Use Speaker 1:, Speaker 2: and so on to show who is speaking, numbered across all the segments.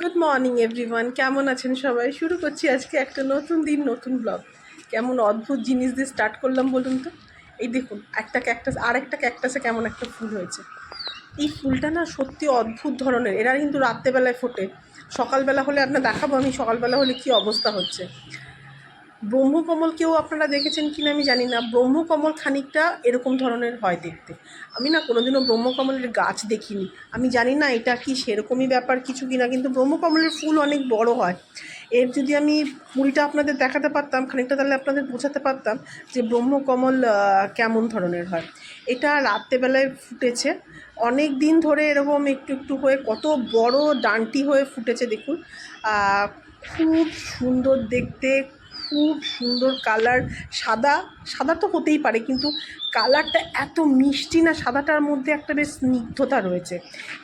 Speaker 1: Good morning everyone কেমন আছেন সবাই? শুরু করছি আজকে একটা নতুন দিন, নতুন ব্লগ কেমন অদ্ভুত জিনিস দিয়ে স্টার্ট করলাম বলুন তো? এই দেখুন, একটা ক্যাকটাস আর একটা ক্যাকটাসে কেমন একটা ফুল হয়েছে। এই ফুলটা না সত্যি অদ্ভুত ধরনের। এরা কিন্তু রাত্রেবেলায় ফোটে। সকালবেলা হলে আপনার দেখাবো আমি সকালবেলা হলে কি অবস্থা হচ্ছে। ব্রহ্মকমল কেউ আপনারা দেখেছেন কিনা আমি জানি না। ব্রহ্মকমল খানিকটা এরকম ধরনের হয় দেখতে। আমি না কোনোদিনও ব্রহ্মকমলের গাছ দেখিনি। আমি জানি না এটা কি সেরকমই ব্যাপার কিছু কিনা, কিন্তু ব্রহ্মকমলের ফুল অনেক বড় হয়। এর যদি আমি ফুলটা আপনাদের দেখাতে পারতাম, খানিকটা তাহলে আপনাদের বোঝাতে পারতাম যে ব্রহ্মকমল কেমন ধরনের হয়। এটা রাত্রেবেলায় ফুটেছে। অনেক দিন ধরে এরকম একটু একটু হয়ে কত বড় ডান্টি হয়ে ফুটেছে, দেখুন। খুব সুন্দর দেখতে খুব সুন্দর কালার, সাদা সাদা তো হতেই পারে কিন্তু কালারটা এত মিষ্টি না, সাদাটার মধ্যে একটা বেশ স্নিগ্ধতা রয়েছে।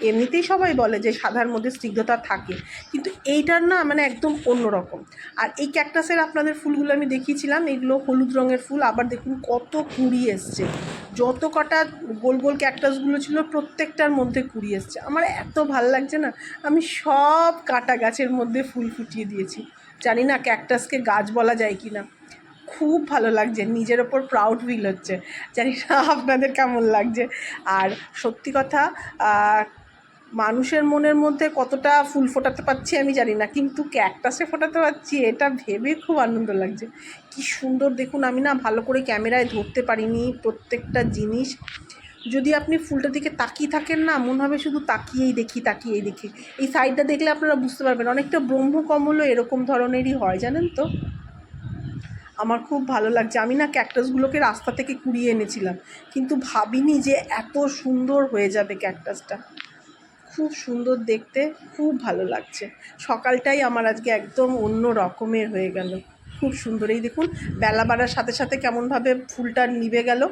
Speaker 1: এমনিতেই সবাই বলে যে সাদার মধ্যে স্নিগ্ধতা থাকে, কিন্তু এইটার না মানে একদম অন্যরকম আর এই ক্যাকটাসের আপনাদের ফুলগুলো আমি দেখিয়েছিলাম, এগুলো হলুদ রঙের ফুল, আবার দেখুন কত কুড়ি এসছে। যত কটা গোল গোল ক্যাকটাসগুলো ছিল, প্রত্যেকটার মধ্যে কুড়ি এসছে। আমার এত ভালো লাগছে না, আমি সব কাটা গাছের মধ্যে ফুল ফুটিয়ে দিয়েছি। জানি না ক্যাকটাসকে গাছ বলা যায় কি না খুব ভালো লাগছে, নিজের ওপর প্রাউড ফিল হচ্ছে। জানি না আপনাদের কেমন লাগছে। আর সত্যি কথা মানুষের মনের মধ্যে কতটা ফুল ফোটাতে পারছি আমি জানি না, কিন্তু ক্যাকটাসে ফোটাতে পারছি, এটা ভেবে খুব আনন্দ লাগছে। কি সুন্দর, দেখুন, আমি না ভালো করে ক্যামেরায় ধরতে পারিনি প্রত্যেকটা জিনিস। যদি আপনি ফুলটার দিকে তাকিয়ে থাকেন না, মনে হবে শুধু তাকিয়েই দেখি তাকিয়েই দেখি। এই সাইডটা দেখলে আপনারা বুঝতে পারবেন, অনেকটা ব্রহ্মকমলও এরকম ধরনেরই হয়, জানেন তো? আমার খুব ভালো লাগছে। আমি না ক্যাকটাসগুলোকে রাস্তা থেকে কুড়িয়ে এনেছিলাম, কিন্তু ভাবিনি যে এত সুন্দর হয়ে যাবে ক্যাকটাসটা খুব সুন্দর দেখতে, খুব ভালো লাগছে। সকালটাই আমার আজকে একদম অন্য রকমের হয়ে গেল। খুব সুন্দর। এই দেখুন বেলা বাড়ার সাথে সাথে কেমনভাবে ফুলটা নিভে গেল।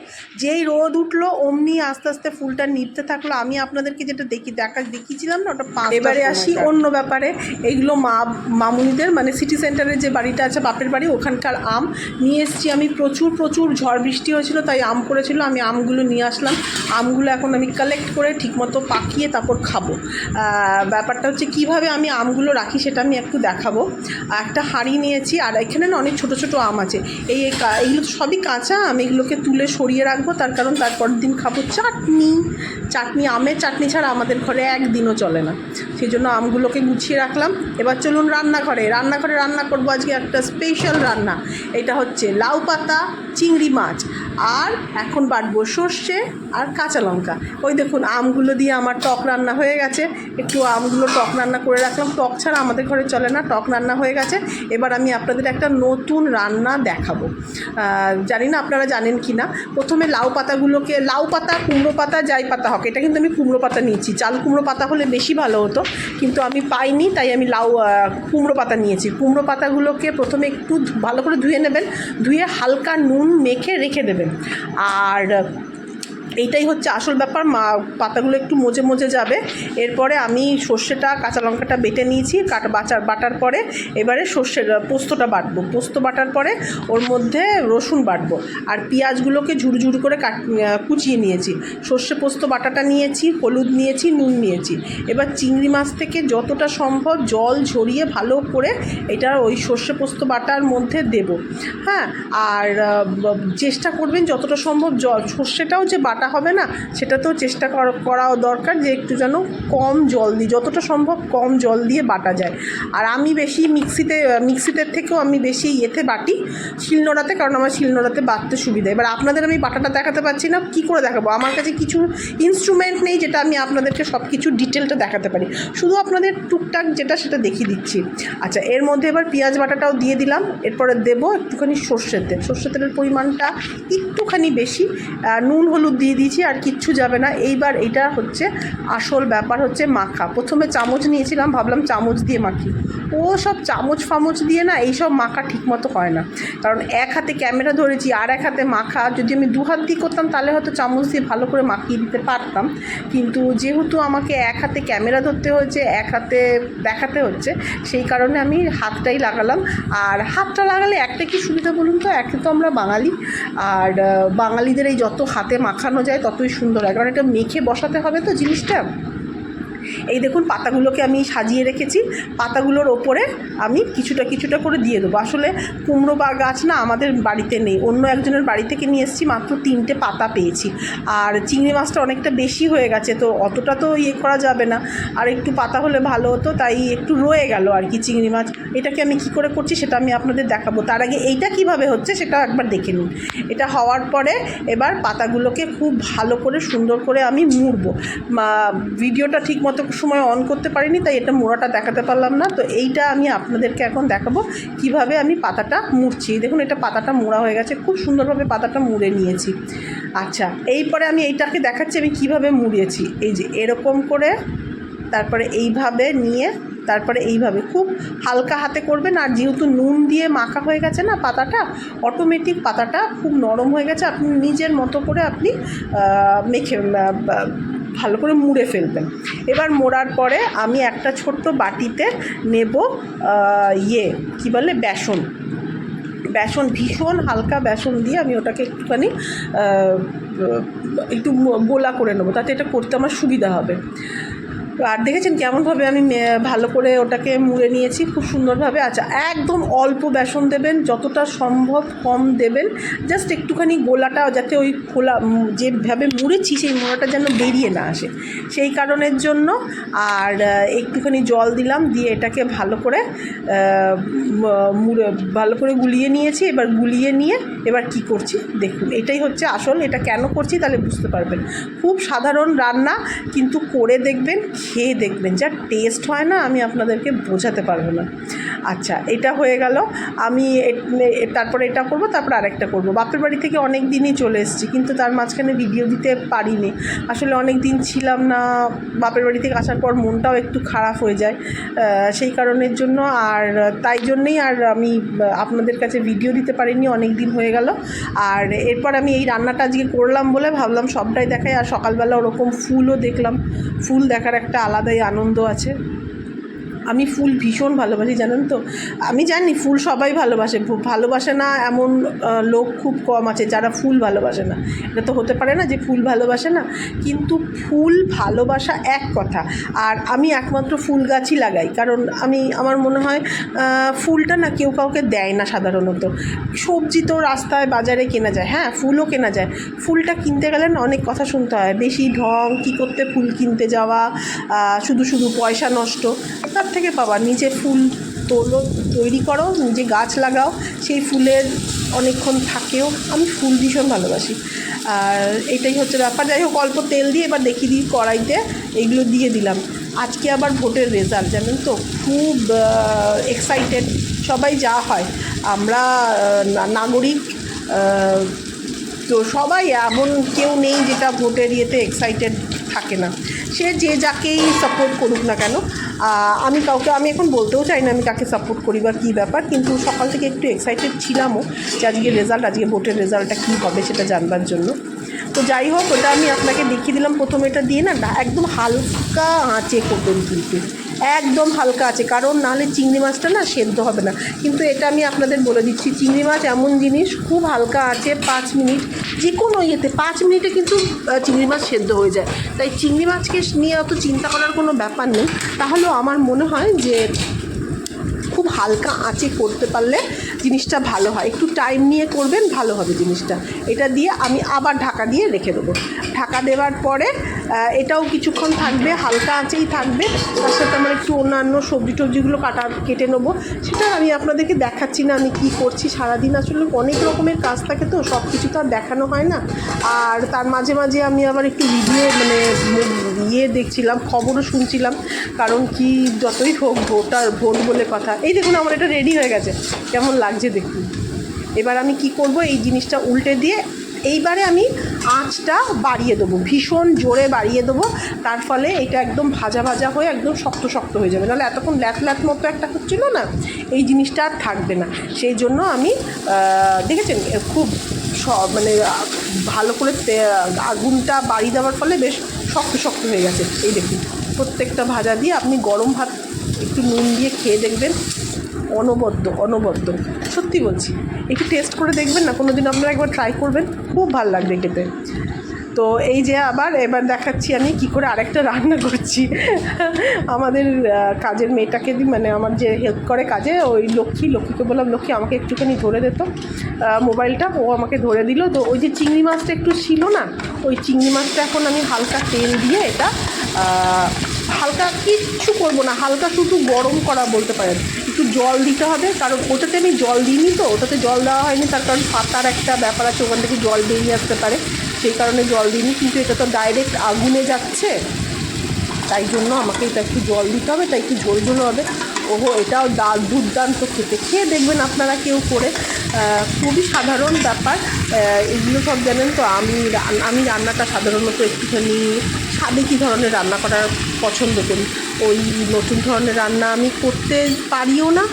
Speaker 1: যেই রোদ উঠল অমনি আস্তে আস্তে ফুলটা নিভতে থাকল। আমি আপনাদেরকে যেটা দেখি দেখা দেখিয়েছিলাম না ওটা পাঁচ এবারে আসি অন্য ব্যাপারে। এইগুলো মা মামুনিদের মানে সিটি সেন্টারের যে বাড়িটা আছে বাপের বাড়ি ওখানকার আম। নিয়ে এসেছি আমি প্রচুর প্রচুর ঝড় বৃষ্টি হয়েছিল তাই আম করেছিল। আমি আমগুলো নিয়ে আসলাম। আমগুলো এখন আমি কালেক্ট করে ঠিকমতো পাকিয়ে তারপর খাব। ব্যাপারটা হচ্ছে কীভাবে আমি আমগুলো রাখি সেটা আমি একটু দেখাবো। একটা হাঁড়ি নিয়েছি আর এখানে না অনেক ছোট ছোট আম আছে। এই এইগুলো সবই কাঁচা আমি, এগুলোকে তুলে সরিয়ে রাখব। তার কারণ তারপরের দিন খাব চাটনি। চাটনি, আমের চাটনি ছাড়া আমাদের ঘরে একদিনও চলে না। সেই জন্য আমগুলোকে গুছিয়ে রাখলাম। এবার চলুন রান্নাঘরে। রান্নাঘরে রান্না করব আজকে একটা স্পেশাল রান্না। এটা হচ্ছে লাউ পাতা, চিংড়ি মাছ আর এখন বাটবো সর্ষে আর কাঁচা লঙ্কা। ওই দেখুন, আমগুলো দিয়ে আমার টক রান্না হয়ে গেছে। একটু আমগুলো টক রান্না করে রাখলাম। টক ছাড়া আমাদের ঘরে চলে না। টক রান্না হয়ে গেছে। এবার আমি আপনাদের একটা নতুন রান্না দেখাবো। জানি না আপনারা জানেন কি না প্রথমে লাউ পাতাগুলোকে, লাউ পাতা, কুমড়ো পাতা, যাই পাতা হোক, এটা কিন্তু আমি কুমড়ো পাতা নিয়েছি। চাল কুমড়ো পাতা হলে বেশি ভালো হতো, কিন্তু আমি পাইনি, তাই আমি লাউ কুমড়ো পাতা নিয়েছি। কুমড়ো পাতাগুলোকে প্রথমে একটু ভালো করে ধুয়ে নেবেন, ধুয়ে হালকা নুন মেখে রেখে দেবেন। আর এইটাই হচ্ছে আসল ব্যাপার। মা, পাতাগুলো একটু মজে মজে যাবে। এরপরে আমি সর্ষেটা, কাঁচা লঙ্কাটা বেটে নিয়েছি, কাটা, বাচার, বাটার পরে এবারে সর্ষের পোস্তটা বাটবো। পোস্ত বাটার পরে ওর মধ্যে রসুন বাটবো। আর পেঁয়াজগুলোকে ঝুড়ি করে কাট কুচিয়ে নিয়েছি। সর্ষে পোস্ত বাটাটা নিয়েছি, হলুদ নিয়েছি, নুন নিয়েছি। এবার চিংড়ি মাছ থেকে যতটা সম্ভব জল ঝরিয়ে ভালো করে এটা ওই সর্ষে পোস্ত বাটার মধ্যে দেব। হ্যাঁ আর চেষ্টা করবেন যতটা সম্ভব জল সর্ষেটাও যে বাটা হবে না, সেটা তো চেষ্টা কর- করাও দরকার যে একটু যেন কম জল দিই, যতটা সম্ভব কম জল দিয়ে বাটা যায়। আর আমি বেশি মিক্সিতে মিক্সিতে থেকেও আমি বেশি ইয়েতে বাটি, শিলনোড়াতে, কারণ আমার শিলনোড়াতে বাটতে সুবিধা। এবার আপনাদের আমি বাটাটা দেখাতে পারছি না, কি করে দেখাবো? আমার কাছে কিছু ইনস্ট্রুমেন্ট নেই, যেটা আমি আপনাদেরকে সব কিছু ডিটেলটা দেখাতে পারি। শুধু আপনাদের টুকটাক যেটা, সেটা দেখিয়ে দিচ্ছি। আচ্ছা এর মধ্যে এবার পেঁয়াজ বাটাটাও দিয়ে দিলাম। এরপরে দেবো একটুখানি সর্ষের তেল। সর্ষের তেলের পরিমাণটা একটুখানি বেশি। নুন, হলুদ দিয়ে দিয়েছি আর কিচ্ছু যাবে না। এইবার এটা হচ্ছে আসল ব্যাপার হচ্ছে মাখা। প্রথমে চামচ নিয়েছিলাম, ভাবলাম চামচ দিয়ে মাখি। ও সব চামচ ফামচ দিয়ে না এইসব মাখা ঠিকমতো হয় না। কারণ এক হাতে ক্যামেরা ধরেছি, আর এক হাতে মাখা। যদি আমি দু হাত দিয়ে করতাম তাহলে হয়তো চামচ দিয়ে ভালো করে মাখিয়ে দিতে পারতাম। কিন্তু যেহেতু আমাকে এক হাতে ক্যামেরা ধরতে হয়েছে, এক হাতে দেখাতে হচ্ছে, সেই কারণে আমি হাতটাই লাগালাম। আর হাতটা লাগালে একটা কি সুবিধা বলুন তো? একে তো আমরা বাঙালি, আর বাঙালিদের এই যত হাতে মাখানো যায় ততই সুন্দর। হয় কারণ এটা মেখে বসাতে হবে তো জিনিসটা? এই দেখুন, পাতাগুলোকে আমি সাজিয়ে রেখেছি। পাতাগুলোর ওপরে আমি কিছুটা কিছুটা করে দিয়ে দেবো। আসলে কুমড়ো বা গাছ না আমাদের বাড়িতে নেই। অন্য একজনের বাড়ি থেকে নিয়ে এসেছি, মাত্র তিনটে পাতা পেয়েছি। আর চিংড়ি মাছটা অনেকটা বেশি হয়ে গেছে, তো অতটা তো ইয়ে করা যাবে না। আর একটু পাতা হলে ভালো হতো, তাই একটু রয়ে গেল আর কি চিংড়ি মাছ। এটাকে আমি কি করে করছি সেটা আমি আপনাদের দেখাবো। তার আগে এইটা কীভাবে হচ্ছে সেটা একবার দেখে নিন। এটা হওয়ার পরে এবার পাতাগুলোকে খুব ভালো করে সুন্দর করে আমি মুড়বো। ভিডিওটা ঠিক মতো সময় অন করতে পারিনি, তাই এটা মোড়াটা দেখাতে পারলাম না। তো এইটা আমি আপনাদেরকে এখন দেখাবো, কীভাবে আমি পাতাটা মুড়ছি। দেখুন, এটা পাতাটা মোড়া হয়ে গেছে, খুব সুন্দরভাবে পাতাটা মুড়ে নিয়েছি। আচ্ছা এইপরে আমি এইটাকে দেখাচ্ছি, আমি কীভাবে মুড়িয়েছি। এই যে এরকম করে, তারপরে এইভাবে নিয়ে, তারপরে এইভাবে। খুব হালকা হাতে করবেন, আর যেহেতু নুন দিয়ে মাখা হয়ে গেছে না পাতাটা অটোমেটিক পাতাটা খুব নরম হয়ে গেছে। আপনি নিজের মতো করে আপনি মেখে ভালো করে মুড়ে ফেলবেন। এবার মোড়ার পরে আমি একটা ছোট্ট বাটিতে নেব ইয়ে কী বলে, বেসন। বেসন ভীষণ হালকা বেসন দিয়ে আমি ওটাকে একটুখানি একটু গোলা করে নেব, তাতে এটা করতে আমার সুবিধা হবে। আর দেখেছেন কেমনভাবে আমি ভালো করে ওটাকে মুড়ে নিয়েছি, খুব সুন্দরভাবে। আচ্ছা একদম অল্প বেসন দেবেন, যতটা সম্ভব কম দেবেন। জাস্ট একটুখানি গোলাটা যাতে ওই খোলা যেভাবে মুড়েছি সেই মোড়াটা যেন বেরিয়ে না আসে। সেই কারণের জন্য আর একটুখানি জল দিলাম, দিয়ে এটাকে ভালো করে মুড়ে, ভালো করে গুলিয়ে নিয়েছি। এবার গুলিয়ে নিয়ে এবার কি করছি? দেখুন, এটাই হচ্ছে আসল। এটা কেন করছি তাহলে বুঝতে পারবেন। খুব সাধারণ রান্না, কিন্তু করে দেখবেন খেয়ে দেখবেন যা টেস্ট হয় না, আমি আপনাদেরকে বোঝাতে পারব না। আচ্ছা এটা হয়ে গেল। আমি তারপরে এটা করব, তারপর আরেকটা করব। বাপের বাড়ি থেকে অনেক দিনই চলে এসেছি, কিন্তু তার মাঝখানে ভিডিও দিতে পারিনি। আসলে অনেক দিন ছিলাম না, বাপের বাড়ি থেকে আসার পর মনটাও একটু খারাপ হয়ে যায় সেই কারণের জন্য। আর তাই জন্যেই আর আমি আপনাদের কাছে ভিডিও দিতে পারিনি, অনেক দিন হয়ে গেল। আর এরপর আমি এই রান্নাটা আজকে করলাম বলে ভাবলাম সবটাই দেখাই। আর সকালবেলা ওরকম ফুলও দেখলাম। ফুল দেখার একটা আলাদাই আনন্দ আছে। আমি ফুল ভীষণ ভালোবাসি, জানেন তো? আমি জানি ফুল সবাই ভালোবাসে ভালোবাসে না এমন লোক খুব কম আছে যারা ফুল ভালোবাসে না। এটা তো হতে পারে না যে ফুল ভালোবাসে না, কিন্তু ফুল ভালোবাসা এক কথা। আর আমি একমাত্র ফুল গাছই লাগাই, কারণ আমি, আমার মনে হয় ফুলটা না কেউ কাউকে দেয় না সাধারণত। সবজি তো রাস্তায় বাজারে কেনা যায় হ্যাঁ ফুলও কেনা যায়। ফুলটা কিনতে গেলে না অনেক কথা শুনতে হয়, বেশি ঢং, কী করতে ফুল কিনতে যাওয়া শুধু শুধু পয়সা নষ্ট, তার থেকে পাবা নিজে ফুল তোলো, তৈরি করো, নিজে গাছ লাগাও, সেই ফুলের অনেকক্ষণ থাকেও। আমি ফুল ভীষণ ভালোবাসি। আর এটাই হচ্ছে ব্যাপার। যাই হোক, অল্প তেল দিয়ে এবার দেখিয়ে দিই কড়াইতে। এইগুলো দিয়ে দিলাম। আজকে আবার ভোটের রেজাল্ট জানেন তো? খুব এক্সাইটেড সবাই যা হয়। আমরা নাগরিক তো সবাই এমন কেউ নেই যেটা ভোটের ইয়েতে এক্সাইটেড থাকে না। সে যে যাকেই সাপোর্ট করুক না কেন আমি কাউকে আমি এখন বলতেও চাই না আমি কাকে সাপোর্ট করি বা কী ব্যাপার, কিন্তু সকাল থেকে একটু এক্সাইটেড ছিলামও যে আজকে রেজাল্ট আজকে ভোটের রেজাল্টটা কী হবে সেটা জানবার জন্য। তো যাই হোক, ওটা আমি আপনাকে দেখিয়ে দিলাম। প্রথমে এটা দিয়ে না, একদম হালকা আঁচে করবেন কিন্তু। একদম হালকা আছে, কারণ নাহলে চিংড়ি মাছটা না সেদ্ধ হবে না। কিন্তু এটা আমি আপনাদের বলে দিচ্ছি, চিংড়ি মাছ এমন জিনিস খুব হালকা আছে, পাঁচ মিনিট যে কোনো ইয়েতে, পাঁচ মিনিটে কিন্তু চিংড়ি মাছ সেদ্ধ হয়ে যায়। তাই চিংড়ি মাছকে নিয়ে অত চিন্তা করার কোনো ব্যাপার নেই। তাহলেও আমার মনে হয় যে খুব হালকা আঁচে করতে পারলে জিনিসটা ভালো হয়। একটু টাইম নিয়ে করবেন, ভালো হবে জিনিসটা। এটা দিয়ে আমি আবার ঢাকা দিয়ে রেখে দেবো। ঢাকা দেওয়ার পরে এটাও কিছুক্ষণ থাকবে, হালকা আঁচেই থাকবে। তার সাথে আমার একটু অন্যান্য সবজি টবজিগুলো কাটা, কেটে নেব। সেটা আমি আপনাদেরকে দেখাচ্ছি না, আমি কি করছি। সারাদিন আসলে অনেক রকমের কাজ থাকে তো সব কিছু তো আর দেখানো হয় না। আর তার মাঝে মাঝে আমি আবার একটু ভিডিও মানে দেখছিলাম, খবরও শুনছিলাম, কারণ কি যতই হোক ভোটার, ভোট বলে কথা। এই দেখুন, আমার এটা রেডি হয়ে গেছে। কেমন লাগছে দেখুন। এবার আমি কি করব? এই জিনিসটা উল্টে দিয়ে এইবারে আমি আঁচটা বাড়িয়ে দেবো। ভীষণ জোরে বাড়িয়ে দেবো। তার ফলে এটা একদম ভাজা ভাজা হয়ে একদম শক্ত শক্ত হয়ে যাবে। নাহলে এতক্ষণ ল্যাট ল্যাট মতো একটা হচ্ছিল না, এই জিনিসটা আর থাকবে না। সেই জন্য আমি দেখেছেন? খুব মানে ভালো করে আগুনটা বাড়িয়ে দেওয়ার ফলে বেশ শক্ত শক্ত হয়ে গেছে। এই দেখুন, প্রত্যেকটা ভাজা দিয়ে আপনি গরম ভাত, একটু নুন দিয়ে খেয়ে দেখবেন অনবদ্য অনবদ্য। সত্যি বলছি, একটু টেস্ট করে দেখবেন না কোনো দিন আপনারা একবার ট্রাই করবেন, খুব ভালো লাগবে খেতে। তো এই যে আবার এবার দেখাচ্ছি আমি কি করে আরেকটা রান্না করছি। আমাদের কাজের মেয়েটাকে মানে আমার যে হেল্প করে কাজে, ওই লক্ষ্মী, লক্ষ্মীকে বললাম, লক্ষ্মী, আমাকে একটুখানি ধরে দিত মোবাইলটা, ও আমাকে ধরে দিল। তো ওই যে চিংড়ি মাছটা একটু ছিল না, ওই চিংড়ি মাছটা এখন আমি হালকা তেল দিয়ে এটা হালকা কিচ্ছু করব না, হালকা শুধু গরম করা বলতে পারেন। একটু জল দিতে হবে, কারণ ওটাতে আমি জল দিইনি তো, ওটাতে জল দেওয়া হয়নি, তার কারণ পাতার একটা ব্যাপার আছে, ওখান থেকে জল বেরিয়ে আসতে পারে। সেই কারণে জল দিইনি, কিন্তু এটা তো ডাইরেক্ট আগুনে যাচ্ছে। তাই জন্য আমাকে এটা একটু জল দিতে হবে, তাই একটু ঝোল ঝোল হবে। ওহো, এটাও ডাল দুর্দান্ত খেতে। খেয়ে দেখবেন আপনারা কেউ করে খুবই সাধারণ ব্যাপার। এগুলো সব জানেন তো, আমি আমি রান্নাটা সাধারণত একটুখানি সাবেকি ধরনের রান্না করার পছন্দ করি? ওই নতুন ধরনের রান্না আমি করতে পারিও না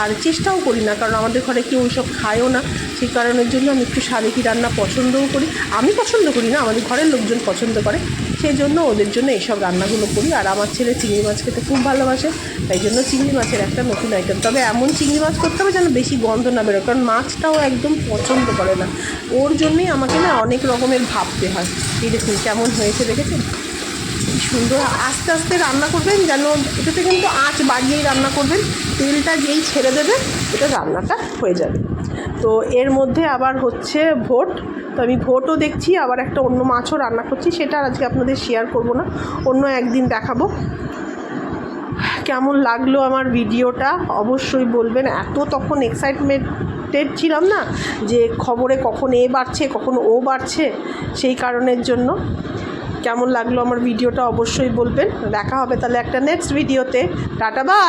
Speaker 1: আর চেষ্টাও করি না, কারণ আমাদের ঘরে কেউ ওইসব খায়ও না। সেই কারণের জন্য আমি একটু সাবেকি রান্না পছন্দও করি। আমি পছন্দ করি না, আমাদের ঘরের লোকজন পছন্দ করে। সেই জন্য ওদের জন্য এইসব রান্নাগুলো করি। আর আমার ছেলে চিংড়ি মাছ খেতে খুব ভালোবাসে, তাই জন্য চিংড়ি মাছের একটা নতুন আইটেম তবে এমন চিংড়ি মাছ করতে হবে যেন বেশি গন্ধ না বেরোয়, কারণ মাছটাও একদম পছন্দ করে না। ওর জন্যই আমাকে না অনেক রকমের ভাবতে হয়। এই দেখুন, কেমন হয়েছে দেখেছেন? সুন্দর আস্তে আস্তে রান্না করবেন যেন এটাতে কিন্তু আঁচ বাড়িয়েই রান্না করবেন। তেলটা যেই ছেড়ে দেবে, এটা রান্নাটা হয়ে যাবে। তো এর মধ্যে আবার হচ্ছে ভোট। তো আমি ভোটও দেখছি, আবার একটা অন্য মাছও রান্না করছি, সেটা আজকে আপনাদের শেয়ার করব না। অন্য একদিন দেখাবো। কেমন লাগল আমার ভিডিওটা? অবশ্যই বলবেন। এত তখন এক্সাইটমেন্টেড ছিলাম না যে খবরে কখন এ বাড়ছে, কখন ও বাড়ছে, সেই কারণের জন্য। কেমন লাগল আমার ভিডিওটা অবশ্যই বলবেন। দেখা হবে তাহলে একটা নেক্সট ভিডিওতে টাটা বাই